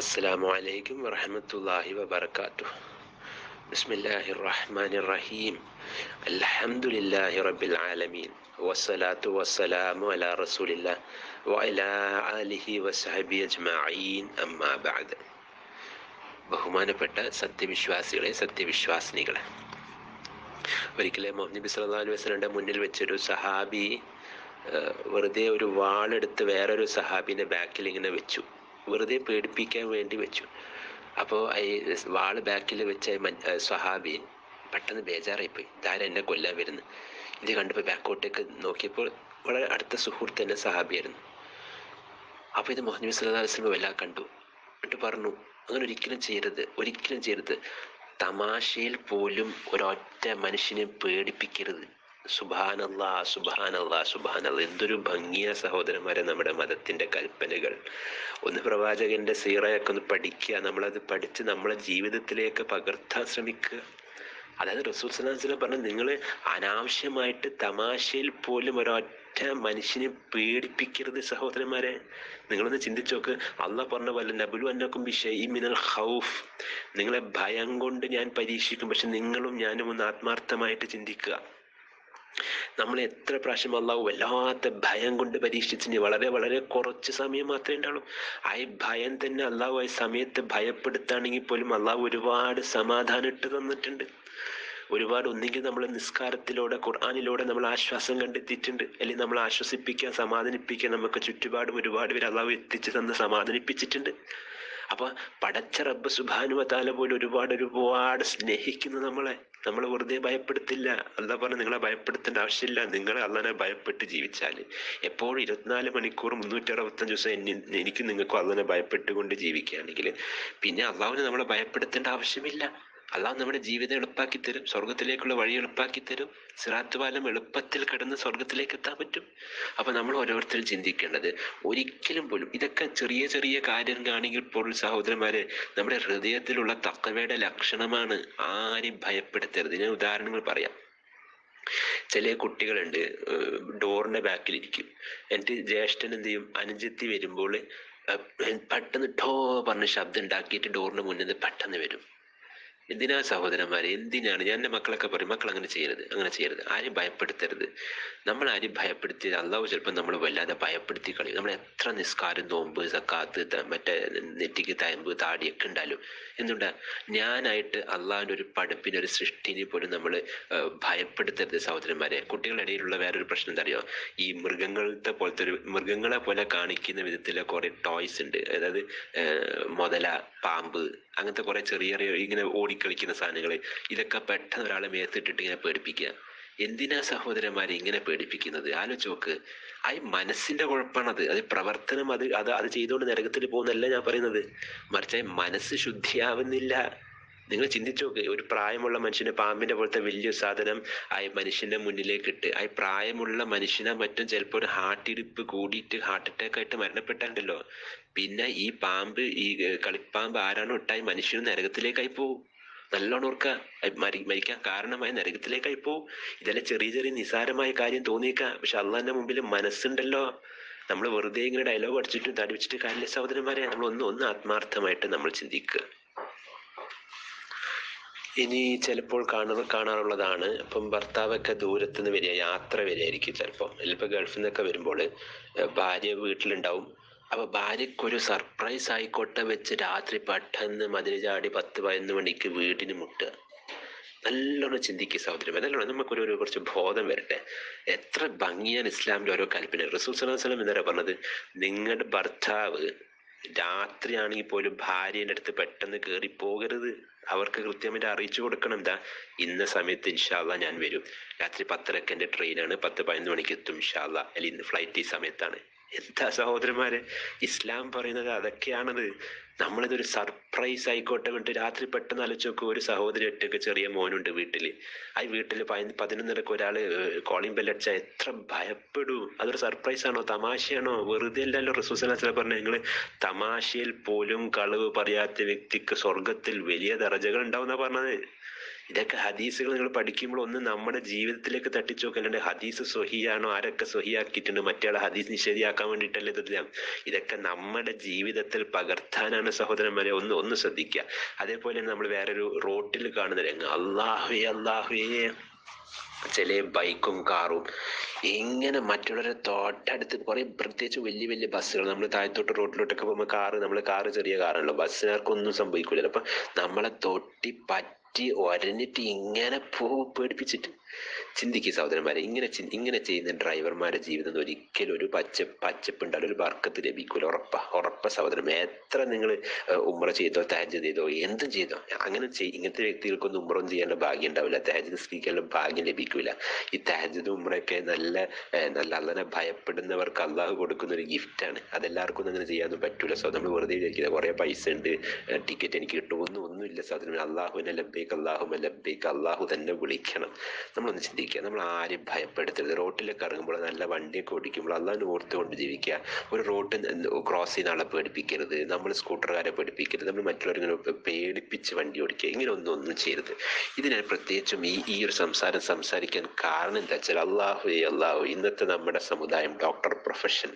അസ്സലാമു അലൈക്കും വറഹമത്തല്ലാഹി വബർക്കാത്തു ബിസ്മില്ലാഹിർ റഹ്മാനിർ റഹീം അൽഹംദുലില്ലാഹി റബ്ബിൽ ആലമീൻ. വസ്സലാത്തു വസ്സലാമു അലാ റസൂലില്ലാ വഅലാ ആലിഹി വസ്ഹബി അജ്മഈൻ. അമ്മാ ബഅദ്. ബഹുമാനപ്പെട്ട സത്യവിശ്വാസികളെ സത്യവിശ്വാസിനികളെ. ഒരിക്കലെ മുഹമ്മദ് സല്ലല്ലാഹു അലൈഹി വസല്ലമയുടെ മുന്നിൽ വെച്ചൊരു സഹാബി വെറുതെ ഒരു വാളെടുത്ത് വേറൊരു സഹാബിന്റെ ബാക്കിൽ ഇങ്ങനെ വെച്ചു. വെറുതെ പേടിപ്പിക്കാൻ വേണ്ടി വെച്ചു. അപ്പോൾ ഈ വാൾ ബാക്കിൽ വെച്ച സ്വഹാബി പെട്ടെന്ന് ബേജാറായിപ്പോയി. ഇതാരും എന്നെ കൊല്ലാൻ വരുന്നു? ഇത് കണ്ടപ്പോൾ ബാക്കോട്ടേക്ക് നോക്കിയപ്പോൾ വളരെ അടുത്ത സുഹൃത്ത് തന്നെ സഹാബിയായിരുന്നു അപ്പോൾ ഇത് മുഹമ്മദ് അലൈഹി വസല്ലം എല്ലാം കണ്ടു. എന്നിട്ട് പറഞ്ഞു അങ്ങനെ ഒരിക്കലും ചെയ്യരുത് ഒരിക്കലും ചെയ്യരുത്. തമാശയിൽ പോലും ഒരൊറ്റ മനുഷ്യനെ പേടിപ്പിക്കരുത്. സുബാനല്ലാ സുബാനല്ലാ സുബാനല്ല എന്തൊരു ഭംഗിയ സഹോദരന്മാരെ നമ്മുടെ മതത്തിന്റെ കൽപ്പനകൾ. ഒന്ന് പ്രവാചകന്റെ സീറയൊക്കെ ഒന്ന് പഠിക്കുക നമ്മളത് പഠിച്ച് നമ്മളെ ജീവിതത്തിലേക്ക് പകർത്താൻ ശ്രമിക്കുക. അതായത് റസൂൽ സലാഹുലം പറഞ്ഞു നിങ്ങൾ അനാവശ്യമായിട്ട് തമാശയിൽ പോലും ഒരൊറ്റ മനുഷ്യനെ പേടിപ്പിക്കരുത് സഹോദരന്മാരെ. നിങ്ങളൊന്ന് ചിന്തിച്ചു നോക്ക് അള്ളാഹ് പറഞ്ഞ പോലെ നബുലു അന്നക്കും മിനൽ ഹൗഫ് നിങ്ങളെ ഭയം കൊണ്ട് ഞാൻ പരീക്ഷിക്കും പക്ഷെ നിങ്ങളും ഞാനും ഒന്ന് ആത്മാർത്ഥമായിട്ട് ചിന്തിക്കുക. നമ്മൾ എത്ര പ്രാവശ്യം അള്ളാഹു വല്ലാത്ത ഭയം കൊണ്ട് പരീക്ഷിച്ചിന് വളരെ വളരെ കുറച്ച് സമയം മാത്രമേ ഉണ്ടാവുള്ളൂ. ആ ഭയം തന്നെ അള്ളാഹു ആ സമയത്ത് ഭയപ്പെടുത്താണെങ്കിൽ പോലും അള്ളാഹു ഒരുപാട് സമാധാനം ഇട്ട് തന്നിട്ടുണ്ട്. ഒരുപാട് ഒന്നുകിൽ നമ്മൾ നിസ്കാരത്തിലൂടെ ഖുർആാനിലൂടെ നമ്മൾ ആശ്വാസം കണ്ടെത്തിയിട്ടുണ്ട്. അല്ലെങ്കിൽ നമ്മൾ ആശ്വസിപ്പിക്കാൻ സമാധാനിപ്പിക്കാൻ നമുക്ക് ചുറ്റുപാടും ഒരുപാട് പേര് അള്ളാഹു എത്തിച്ചു തന്ന് സമാധാനിപ്പിച്ചിട്ടുണ്ട്. അപ്പൊ പടച്ച റബ്ബ് സുബാനുവത്താല പോലെ ഒരുപാട് ഒരുപാട് സ്നേഹിക്കുന്നു നമ്മളെ. നമ്മൾ വെറുതെ ഭയപ്പെടുത്തില്ല. അല്ല പറഞ്ഞു നിങ്ങളെ ഭയപ്പെടുത്തേണ്ട ആവശ്യമില്ല. നിങ്ങൾ അള്ളനെ ഭയപ്പെട്ട് ജീവിച്ചാൽ എപ്പോഴും ഇരുപത്തിനാല് മണിക്കൂർ മുന്നൂറ്റി അറുപത്തഞ്ച് ദിവസം എനിക്കും നിങ്ങൾക്കും അള്ളനെ ഭയപ്പെട്ടുകൊണ്ട് ജീവിക്കുകയാണെങ്കിൽ പിന്നെ അള്ളാഹുവിനെ നമ്മളെ ഭയപ്പെടുത്തേണ്ട ആവശ്യമില്ല. അള്ളാഹു നമ്മുടെ ജീവിതം എളുപ്പാക്കി തരും സ്വർഗത്തിലേക്കുള്ള വഴി എളുപ്പാക്കി തരും സിറാത്ത് പാലം എളുപ്പത്തിൽ കടന്ന് സ്വർഗത്തിലേക്ക് എത്താൻ പറ്റും. അപ്പൊ നമ്മൾ ഓരോരുത്തരും ചിന്തിക്കേണ്ടത് ഒരിക്കലും പോലും ഇതൊക്കെ ചെറിയ ചെറിയ കാര്യങ്ങളാണെങ്കിൽ പോലും സഹോദരന്മാരെ നമ്മുടെ ഹൃദയത്തിലുള്ള തക്കവയുടെ ലക്ഷണമാണ് ആരും ഭയപ്പെടുത്തരുത്. ഞാൻ ഉദാഹരണങ്ങൾ പറയാം. ചില കുട്ടികളുണ്ട് ഡോറിന്റെ ബാക്കിലിരിക്കും. എന്നിട്ട് ജ്യേഷ്ഠൻ എന്ത് ചെയ്യും? അനുജത്തി വരുമ്പോൾ പെട്ടെന്ന് ടോ പറഞ്ഞ് ശബ്ദം ഉണ്ടാക്കിയിട്ട് ഡോറിന്റെ മുന്നിൽ നിന്ന് പെട്ടെന്ന് വരും. എന്തിനാ സഹോദരന്മാരെ? എന്തിനാണ്? ഞാൻ എന്റെ മക്കളൊക്കെ പറയും മക്കൾ അങ്ങനെ ചെയ്യരുത് അങ്ങനെ ചെയ്യരുത്. ആരും ഭയപ്പെടുത്തരുത്. നമ്മൾ ആരും ഭയപ്പെടുത്തി അള്ളാഹു ചിലപ്പോൾ നമ്മൾ വല്ലാതെ ഭയപ്പെടുത്തി കളയും. നമ്മൾ എത്ര നിസ്കാരം നോമ്പ് സക്കാത്ത് മറ്റേ നെറ്റിക്ക് തയമ്പ് താടിയൊക്കെ ഉണ്ടാലും എന്തുണ്ടാ? ഞാനായിട്ട് അള്ളാഹിന്റെ ഒരു പഠിപ്പിന് ഒരു സൃഷ്ടിനെ പോലും നമ്മൾ ഭയപ്പെടുത്തരുത് സഹോദരന്മാരെ. കുട്ടികളുടെ ഇടയിലുള്ള വേറൊരു പ്രശ്നം എന്താ അറിയോ ഈ മൃഗങ്ങളത്തെ പോലത്തെ ഒരു മൃഗങ്ങളെ പോലെ കാണിക്കുന്ന വിധത്തിലെ കുറെ ടോയ്സ് ഉണ്ട്. അതായത് മുതല പാമ്പ് അങ്ങനത്തെ കുറെ ചെറിയ ചെറിയ ഇങ്ങനെ ഓടിക്കളിക്കുന്ന സാധനങ്ങൾ ഇതൊക്കെ പെട്ടെന്ന് ഒരാളെ മേത്തിട്ടിട്ട് ഇങ്ങനെ പേടിപ്പിക്കുക. എന്തിനാ സഹോദരന്മാരെ ഇങ്ങനെ പേടിപ്പിക്കുന്നത്? ആലോചിച്ച് നോക്ക്. ആ മനസ്സിന്റെ കുഴപ്പമാണത്. അത് പ്രവർത്തനം അത് അത് അത് ചെയ്തുകൊണ്ട് നരകത്തിൽ പോകുന്നല്ല ഞാൻ പറയുന്നത്. മറിച്ച് മനസ്സ് ശുദ്ധിയാവുന്നില്ല. നിങ്ങൾ ചിന്തിച്ചു നോക്ക് ഒരു പ്രായമുള്ള മനുഷ്യന് പാമ്പിന്റെ പോലത്തെ വലിയ സാധനം ആ മനുഷ്യന്റെ മുന്നിലേക്ക് ഇട്ട് ആ പ്രായമുള്ള മനുഷ്യനെ മറ്റും ചിലപ്പോൾ ഒരു ഹാർട്ട് ഇടിപ്പ് കൂടിയിട്ട് ഹാർട്ട് അറ്റാക്ക് ആയിട്ട് മരണപ്പെട്ടുണ്ടല്ലോ പിന്നെ ഈ പാമ്പ് ഈ കളിപ്പാമ്പ് ആരാണോ ഇട്ടായി മനുഷ്യന് നരകത്തിലേക്കായി പോവും. നല്ലോണം ഓർക്ക. മരി മരിക്കാൻ കാരണമായ നരകത്തിലേക്കായി പോവും. ഇതെല്ലാം ചെറിയ ചെറിയ നിസാരമായ കാര്യം തോന്നിയേക്കാം. പക്ഷെ അള്ളാന്റെ മുമ്പിൽ മനസ്സുണ്ടല്ലോ. നമ്മൾ വെറുതെ ഇങ്ങനെ ഡയലോഗ് അടിച്ചിട്ട് തടിച്ചിട്ട് കാര്യമില്ല സഹോദരന്മാരെ. നമ്മൾ ഒന്ന് ഒന്ന് ആത്മാർത്ഥമായിട്ട് നമ്മൾ ചിന്തിക്കുക. ഇനി ചിലപ്പോൾ കാണു കാണാറുള്ളതാണ്. ഇപ്പം ഭർത്താവൊക്കെ ദൂരത്തു നിന്ന് വരിക യാത്ര വരികയായിരിക്കും ചിലപ്പോൾ ചിലപ്പോൾ ഗൾഫിൽ നിന്നൊക്കെ വരുമ്പോൾ ഭാര്യ വീട്ടിലുണ്ടാവും. അപ്പൊ ഭാര്യക്കൊരു സർപ്രൈസ് ആയിക്കോട്ടെ വെച്ച് രാത്രി പെട്ടെന്ന് മതിൽ ചാടി പത്ത് പതിനൊന്ന് മണിക്ക് വീടിന് മുട്ടുക. നല്ലോണം ചിന്തിക്കുക സഹോദരൻ നല്ലോണം നമുക്കൊരു ഒരു കുറച്ച് ബോധം വരട്ടെ. എത്ര ഭംഗിയാണ് ഇസ്ലാമിന്റെ ഓരോ കൽപ്പന. റസൂൽ സല്ലല്ലാഹു അലൈഹി വസല്ലം എന്താ പറഞ്ഞത്? നിങ്ങളുടെ ഭർത്താവ് രാത്രിയാണെങ്കിൽ പോലും ഭാര്യയുടെ അടുത്ത് പെട്ടെന്ന് കയറി പോകരുത് അവർക്ക് കൃത്യമായിട്ട് അറിയിച്ചു കൊടുക്കണം. എന്താ ഇന്ന സമയത്ത് ഇൻഷാല്ല ഞാൻ വരും. രാത്രി പത്തരക്ക് എന്റെ ട്രെയിനാണ് പത്ത് പതിനൊന്ന് മണിക്ക് എത്തും ഇൻഷാല്ല അല്ലെങ്കിൽ ഇന്ന് ഫ്ലൈറ്റ് ഈ സമയത്താണ്. എന്താ സഹോദരന്മാരെ? ഇസ്ലാം പറയുന്നത് അതൊക്കെയാണത്. നമ്മളിതൊരു സർപ്രൈസ് ആയിക്കോട്ടെ വേണ്ടി രാത്രി പെട്ടെന്ന് ആലോചിച്ച് നോക്കുക ഒരു സഹോദരി ഒറ്റയ്ക്ക് ചെറിയ മോനുണ്ട് വീട്ടിൽ ആ വീട്ടിൽ പതിനൊന്നരക്ക് ഒരാൾ കോളിംഗ് ബെല്ലടിച്ചാൽ എത്ര ഭയപ്പെടൂ. അതൊരു സർപ്രൈസ് ആണോ? തമാശയാണോ? വെറുതെ അല്ലല്ലോ റസൂസല പറഞ്ഞ നിങ്ങൾ തമാശയിൽ പോലും കളവ് പറയാത്ത വ്യക്തിക്ക് സ്വർഗത്തിൽ വലിയ ദറജകൾ ഉണ്ടാവുന്ന പറഞ്ഞത്. ഇതൊക്കെ ഹദീസുകൾ നിങ്ങൾ പഠിക്കുമ്പോൾ ഒന്ന് നമ്മുടെ ജീവിതത്തിലേക്ക് തട്ടിച്ചു ഹദീസ് സ്വഹിയാണോ ആരൊക്കെ സ്വഹിയാക്കിയിട്ടുണ്ട് മറ്റേ ഹദീസ് നിഷേധിയാക്കാൻ വേണ്ടിയിട്ടല്ലേ ഇതെല്ലാം ഇതൊക്കെ നമ്മുടെ ജീവിതത്തിൽ പകർത്താനാണ് സഹോദരന്മാരെ ഒന്ന് ഒന്ന് ശ്രദ്ധിക്കുക. അതേപോലെ നമ്മൾ വേറൊരു റോട്ടിൽ കാണുന്ന രംഗം അള്ളാഹുവേ അള്ളാഹുവേ ചില ബൈക്കും കാറും ഇങ്ങനെ മറ്റുള്ളവരെ തോട്ടടുത്ത് കുറെ പ്രത്യേകിച്ച് വലിയ വലിയ ബസ്സുകൾ. നമ്മൾ താഴത്തോട്ട് റോഡിലോട്ടൊക്കെ പോകുമ്പോൾ കാറ് നമ്മൾ കാറ് ചെറിയ കാറാണല്ലോ. ബസ്സിനാർക്കൊന്നും സംഭവിക്കില്ലല്ലോ അപ്പൊ നമ്മളെ തൊട്ടി പറ്റി ഒരഞ്ഞിട്ട് ഇങ്ങനെ പോ പേടിപ്പിച്ചിട്ട് ചിന്തിക്കുക സഹോദരന്മാരെ. ഇങ്ങനെ ഇങ്ങനെ ചെയ്യുന്ന ഡ്രൈവർമാരുടെ ജീവിതം ഒരിക്കലും ഒരു പച്ച പച്ചപ്പ് ഉണ്ടാവില്ല ഒരു വർക്കത്ത് ലഭിക്കൂല. ഉറപ്പ ഉറപ്പ സഹോദരൻ എത്ര നിങ്ങൾ ഉമ്ര ചെയ്തോ താജ് ചെയ്തോ എന്തും ചെയ്തോ അങ്ങനെ ചെയ് ഇങ്ങനത്തെ വ്യക്തികൾക്കൊന്നും ഉമ്രൊന്നും ചെയ്യാനുള്ള ഭാഗ്യം ഉണ്ടാവില്ല. താജ് നിസ്കരിക്കാനുള്ള ഭാഗ്യം ലഭിക്കൂല. ഈ താജ് ഉമ്രയൊക്കെ നല്ല നല്ല അള്ളനെ ഭയപ്പെടുന്നവർക്ക് അള്ളാഹു കൊടുക്കുന്ന ഒരു ഗിഫ്റ്റാണ് അതെല്ലാവർക്കും ഒന്നും അങ്ങനെ ചെയ്യാനൊന്നും പറ്റൂല. സോ നമ്മൾ വെറുതെ വിചാരിക്കില്ല കുറെ പൈസ ഉണ്ട് ടിക്കറ്റ് എനിക്ക് കിട്ടുമോ ഒന്നും ഒന്നുമില്ല സഹോദരൻ. അള്ളാഹുവിനെ ലബ്ബേക്ക് അള്ളാഹു ലബ്ബേക്ക് അള്ളാഹു തന്നെ വിളിക്കണം. നമ്മളൊന്ന് ചിന്തിക്കുക നമ്മൾ ആരും ഭയപ്പെടുത്തരുത്. റോട്ടിലൊക്കെ ഇറങ്ങുമ്പോൾ നല്ല വണ്ടിയൊക്കെ ഓടിക്കുമ്പോൾ അള്ളാഹിനെ ഓർത്തുകൊണ്ട് ജീവിക്കുക. ഒരു റോഡ് ക്രോസ് ചെയ്യുന്ന ആളെ പേടിപ്പിക്കരുത്. നമ്മൾ സ്കൂട്ടർകാരെ പേടിപ്പിക്കരുത്. നമ്മൾ മറ്റുള്ളവരിങ്ങനെ പേടിപ്പിച്ച് വണ്ടി ഓടിക്കുക. ഇങ്ങനെ ഒന്നും ഒന്നും ചെയ്യരുത്. ഇതിനാണ് പ്രത്യേകിച്ചും ഈ ഈ ഒരു സംസാരം സംസാരിക്കാൻ കാരണം എന്താ വെച്ചാൽ അള്ളാഹു അള്ളാഹു ഇന്നത്തെ നമ്മുടെ സമുദായം ഡോക്ടർ പ്രൊഫഷൻ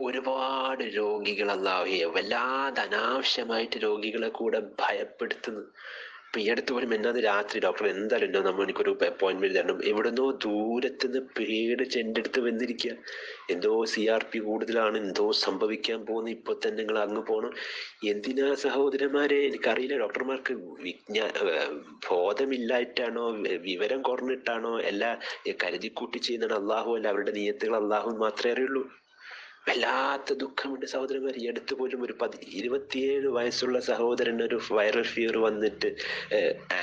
ഒരുപാട് രോഗികൾ അള്ളാഹുയെ വല്ലാതെ അനാവശ്യമായിട്ട് രോഗികളെ കൂടെ ഭയപ്പെടുത്തുന്നു. ഇപ്പൊ ഈ അടുത്ത് പോലും എന്നാത് രാത്രി ഡോക്ടർ എന്തായാലും ഉണ്ടോ? നമ്മൾ എനിക്കൊരു അപ്പോയിന്റ്മെന്റ് തരണം. എവിടുന്നോ ദൂരത്തുനിന്ന് പേട് പേടിച്ച് എന്റെ അടുത്ത് വന്നിരിക്കുക. എന്തോ സി ആർ പി കൂടുതലാണ് എന്തോ സംഭവിക്കാൻ പോകുന്നു. ഇപ്പൊ തന്നെ നിങ്ങൾ അങ്ങ് പോകണം എന്തിനാ സഹോദരന്മാരെ? എനിക്കറിയില്ല. ഡോക്ടർമാർക്ക് വിജ്ഞാ ബോധമില്ലായിട്ടാണോ? വിവരം കുറഞ്ഞിട്ടാണോ? എല്ലാ കരുതിക്കൂട്ടി ചെയ്യുന്നതാണ് അള്ളാഹു അല്ല. അവരുടെ നിയത്തുകൾ അള്ളാഹു മാത്രമേ അറിയുള്ളൂ. വല്ലാത്ത ദുഃഖമുണ്ട് സഹോദരന്മാർ ഈ അടുത്ത് പോലും ഒരു പതി ഇരുപത്തിയേഴ് വയസ്സുള്ള സഹോദരൻ ഒരു വൈറൽ ഫീവർ വന്നിട്ട്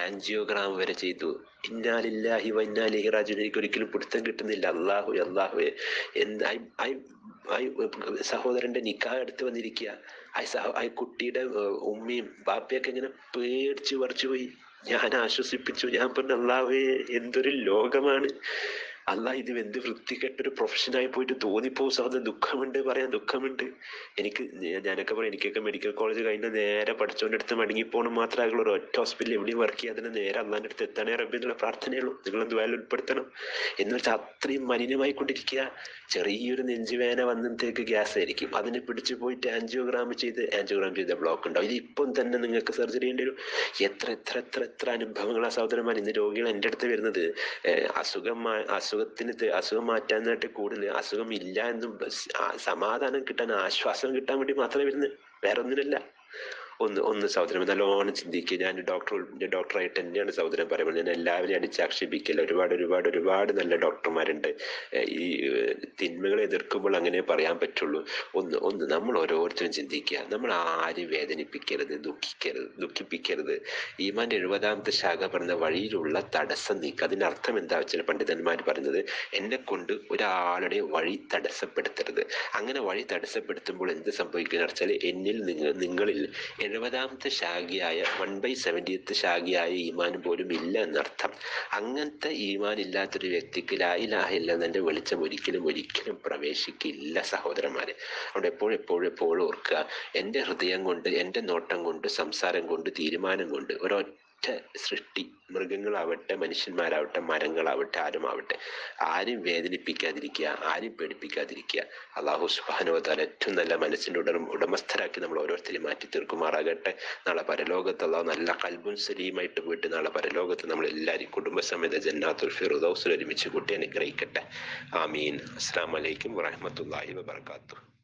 ആൻജിയോഗ്രാം വരെ ചെയ്തു. ഇന്നാലില്ലാഹി വന്നാലിഹി റാജുൻ എനിക്ക് ഒരിക്കലും പിടുത്തം കിട്ടുന്നില്ല. അള്ളാഹു അള്ളാഹു എന്ത് സഹോദരന്റെ നിക്കാ എടുത്ത് വന്നിരിക്കുക. ഐ സഹ ഐ കുട്ടിയുടെ ഉമ്മയും ബാപ്പയൊക്കെ ഇങ്ങനെ പേടിച്ച് പറിച്ചു പോയി ഞാൻ ആശ്വസിപ്പിച്ചു. ഞാൻ പറഞ്ഞു അല്ലാഹുവേ എന്തൊരു ലോകമാണ്. അല്ല ഇത് എന്ത് വൃത്തികെട്ടൊരു പ്രൊഫഷനായി പോയിട്ട് തോന്നിപ്പോസ് സഹോദരൻ ദുഃഖമുണ്ട് പറയാൻ ദുഃഖമുണ്ട്. എനിക്ക് ഞാനൊക്കെ പറയും എനിക്കൊക്കെ മെഡിക്കൽ കോളേജ് കഴിഞ്ഞ നേരെ പഠിച്ചവന്റെ അടുത്ത് മടങ്ങിപ്പോകണം മാത്രമേ ആകുള്ളൂ ഒരു ഒറ്റ ഹോസ്പിറ്റലിൽ എവിടെയും വർക്ക് ചെയ്യാതെ നേരെ അള്ളാന്റെ അടുത്ത് എത്താനേ റബ്ബി എന്നുള്ള പ്രാർത്ഥനയുള്ളൂ. നിങ്ങൾ എന്തുവായാലും ഉൾപ്പെടുത്തണം. എന്ന് വെച്ചാൽ അത്രയും മലിനമായി കൊണ്ടിരിക്കുക ചെറിയൊരു നെഞ്ചുവേന വന്നത്തേക്ക് ഗ്യാസ് ആയിരിക്കും. അതിനെ പിടിച്ചു പോയിട്ട് ആൻജിയോഗ്രാം ചെയ്ത് ആൻജിയോഗ്രാം ചെയ്ത ബ്ലോക്ക് ഉണ്ടാവും. ഇത് ഇപ്പം തന്നെ നിങ്ങൾക്ക് സർജറി ചെയ്യേണ്ടി വരും എത്ര എത്ര എത്ര എത്ര അനുഭവങ്ങളാണ് സഹോദരന്മാർ ഇന്ന് രോഗികൾ എന്റെ അടുത്ത് വരുന്നത്. അസുഖമായ അസുഖത്തിന് അസുഖം മാറ്റാനായിട്ട് കൂടുതൽ അസുഖം ഇല്ല എന്നും സമാധാനം കിട്ടാൻ ആശ്വാസം കിട്ടാൻ വേണ്ടി മാത്രമേ വരുന്നത് വേറെ ഒന്നിനല്ല ഒന്ന് ഒന്ന് സഹോദരൻ നല്ലോണം ചിന്തിക്കുക ഞാൻ ഡോക്ടർ ഡോക്ടറായിട്ട് തന്നെയാണ് സഹോദരൻ പറയുന്നത്. ഞാൻ എല്ലാവരെയും അടിച്ചാക്ഷേപിക്കില്ല ഒരുപാട് ഒരുപാട് ഒരുപാട് നല്ല ഡോക്ടർമാരുണ്ട് ഈ തിന്മകളെ എതിർക്കുമ്പോൾ അങ്ങനെ പറയാൻ പറ്റുള്ളൂ. ഒന്ന് ഒന്ന് നമ്മൾ ഓരോരുത്തരും ചിന്തിക്കുക. നമ്മൾ ആരും വേദനിപ്പിക്കരുത് ദുഃഖിക്കരുത് ദുഃഖിപ്പിക്കരുത്. ഈമാന്റെ എഴുപതാമത്തെ ശാഖ പറഞ്ഞ വഴിയിലുള്ള തടസ്സം നീക്കുക അതിനർത്ഥം എന്താ വെച്ചാൽ പണ്ഡിതന്മാർ പറയുന്നത് എന്നെ കൊണ്ട് ഒരാളുടെ വഴി തടസ്സപ്പെടുത്തരുത്. അങ്ങനെ വഴി തടസ്സപ്പെടുത്തുമ്പോൾ എന്ത് സംഭവിക്കുന്ന വെച്ചാൽ എന്നിൽ നിങ്ങൾ നിങ്ങളിൽ എഴുപതാമത്തെ ശാഖയായ വൺ ബൈ സെവന്റിയത്ത് ശാഖയായ ഈമാൻ പോലും ഇല്ല എന്നർത്ഥം. അങ്ങനത്തെ ഈമാൻ ഇല്ലാത്തൊരു വ്യക്തിക്ക് ലായിലാഹില്ല ഇല്ലെന്നെ വെളിച്ചം ഒരിക്കലും ഒരിക്കലും പ്രവേശിക്കില്ല സഹോദരന്മാരെ. അവിടെ എപ്പോഴും എപ്പോഴും എപ്പോഴും ഓർക്കുക എന്റെ ഹൃദയം കൊണ്ട് എന്റെ നോട്ടം കൊണ്ട് സംസാരം കൊണ്ട് തീരുമാനം കൊണ്ട് ഒരൊറ്റ സൃഷ്ടി. മൃഗങ്ങളാവട്ടെ മനുഷ്യന്മാരാവട്ടെ മരങ്ങളാവട്ടെ ആരുമാവട്ടെ. ആരും വേദനിപ്പിക്കാതിരിക്കുക ആരും പേടിപ്പിക്കാതിരിക്കുക. അള്ളാഹു സുബാനുവതാൽ ഏറ്റവും നല്ല മനസ്സിന്റെ ഉടമ ഉടമസ്ഥരാക്കി നമ്മൾ ഓരോരുത്തരെയും മാറ്റി തീർക്കുമാറാകട്ടെ. നാളെ പരലോകത്ത് അള്ളാഹു നല്ല കൽബും സലീമായിട്ട് പോയിട്ട് നാളെ പരലോകത്ത് നമ്മൾ എല്ലാവരും കുടുംബസമേത ജന്നാത്തുൽ ഫിറുദൗസിൽ ഒരുമിച്ച് കൂട്ടി അനുഗ്രഹിക്കട്ടെ. ആമീൻ. അസ്സാം വലൈക്കും വറഹമത്തല്ലാഹി വബർക്കാത്തു